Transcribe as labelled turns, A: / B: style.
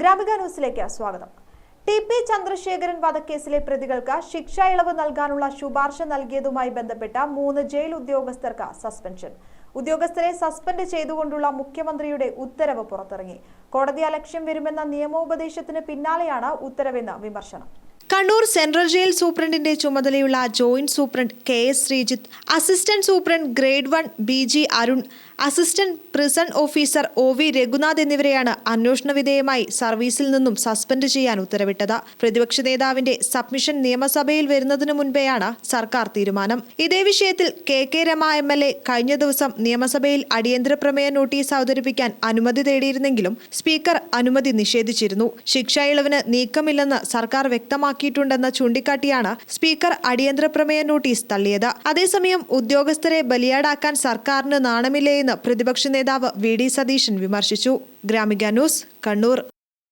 A: ഗ്രാമിക ന്യൂസിലേക്ക് സ്വാഗതം. T P Chandrasekharan വധക്കേസിലെ പ്രതികൾക്ക് ശിക്ഷാ ഇളവ് നൽകാനുള്ള ശുപാർശ നൽകിയതുമായി ബന്ധപ്പെട്ട മൂന്ന് ജയിൽ ഉദ്യോഗസ്ഥർക്ക് സസ്പെൻഷൻ. ഉദ്യോഗസ്ഥരെ സസ്പെൻഡ് ചെയ്തുകൊണ്ടുള്ള മുഖ്യമന്ത്രിയുടെ ഉത്തരവ് പുറത്തിറങ്ങി. കോടതി അലക്ഷ്യം വരുമെന്ന നിയമോപദേശത്തിന് പിന്നാലെയാണ് ഉത്തരവെന്ന് വിമർശനം. കണ്ണൂർ സെൻട്രൽ ജയിൽ സൂപ്രണ്ടിന്റെ ചുമതലയുള്ള joint superintendent K S Sreejith assistant superintendent grade one B G Arun assistant prison officer O V Raghunath എന്നിവരെയാണ് അന്വേഷണ വിധേയമായി സർവീസിൽ നിന്നും സസ്പെൻഡ് ചെയ്യാൻ ഉത്തരവിട്ടത്. പ്രതിപക്ഷ നേതാവിന്റെ സബ്മിഷൻ നിയമസഭയിൽ വരുന്നതിനു മുൻപെയാണ് സർക്കാർ തീരുമാനം. ഇതേ വിഷയത്തിൽ K K Rema M L A കഴിഞ്ഞ ദിവസം നിയമസഭയിൽ അടിയന്തര പ്രമേയ നോട്ടീസ് അവതരിപ്പിക്കാൻ അനുമതി തേടിയിരുന്നെങ്കിലും സ്പീക്കർ അനുമതി നിഷേധിച്ചിരുന്നു. ശിക്ഷ ഇളവിന് നീക്കമില്ലെന്ന് സർക്കാർ വ്യക്തമാക്കിയിട്ടുണ്ടെന്ന് ചൂണ്ടിക്കാട്ടിയാണ് സ്പീക്കർ അടിയന്തര പ്രമേയ നോട്ടീസ് തള്ളിയത്. അതേസമയം ഉദ്യോഗസ്ഥരെ ബലിയാടാക്കാൻ സർക്കാരിന് നാണമില്ലേയെന്ന് പ്രതിപക്ഷ നേതാവ് വി ഡി സതീശൻ വിമർശിച്ചു. ഗ്രാമിക ന്യൂസ് കണ്ണൂർ.